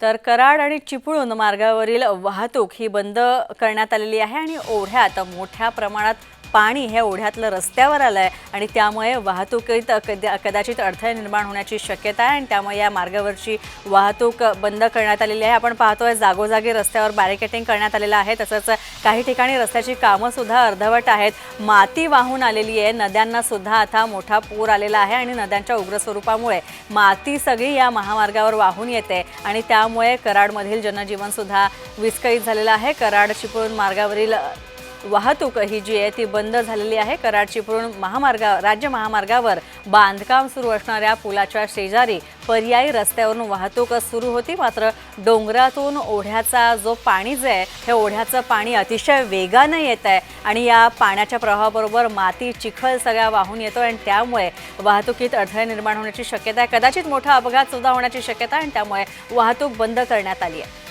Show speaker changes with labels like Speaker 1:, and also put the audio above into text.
Speaker 1: तर कराड आणि चिपळूण मार्गावरील वाहतूक ही बंद करण्यात आलेली आहे आणि ओढ्यात मोठ्या प्रमाणात पाणी हे ओढ्यातलं रस्त्यावर आलं आहे आणि त्यामुळे वाहतुकीत कदाचित अडथळे निर्माण होण्याची शक्यता आहे आणि त्यामुळे या मार्गावरची वाहतूक बंद करण्यात आलेली आहे. आपण पाहतोय जागोजागी रस्त्यावर बॅरिकेटिंग करण्यात आलेलं आहे. तसंच काही ठिकाणी रस्त्याची कामंसुद्धा अर्धवट आहेत. माती वाहून आलेली आहे. नद्यांना सुद्धा आता मोठा पूर आलेला आहे आणि नद्यांच्या उग्र स्वरूपामुळे माती सगळी या महामार्गावर वाहून येते आणि त्यामुळे कराडमधील जनजीवनसुद्धा विस्कळीत झालेलं आहे. कराड चिपळूण मार्गावरील वाहतूक ही जी आहे ती बंद झालेली आहे. कराड चिपळूण महामार्गा राज्य महामार्गावर बांधकाम सुरू असणाऱ्या पुलाच्या शेजारी पर्यायी रस्त्यावरून वाहतूक सुरू होती. मात्र डोंगरातून ओढ्याचा जो पाणी जे आहे हे ओढ्याचं पाणी अतिशय वेगानं येत आहे आणि या पाण्याच्या प्रवाहाबरोबर माती चिखल सगळ्या वाहून येतो आणि त्यामुळे वाहतुकीत अडथळे निर्माण होण्याची शक्यता आहे. कदाचित मोठा अपघात सुद्धा होण्याची शक्यता आहे आणि त्यामुळे वाहतूक बंद करण्यात आली आहे.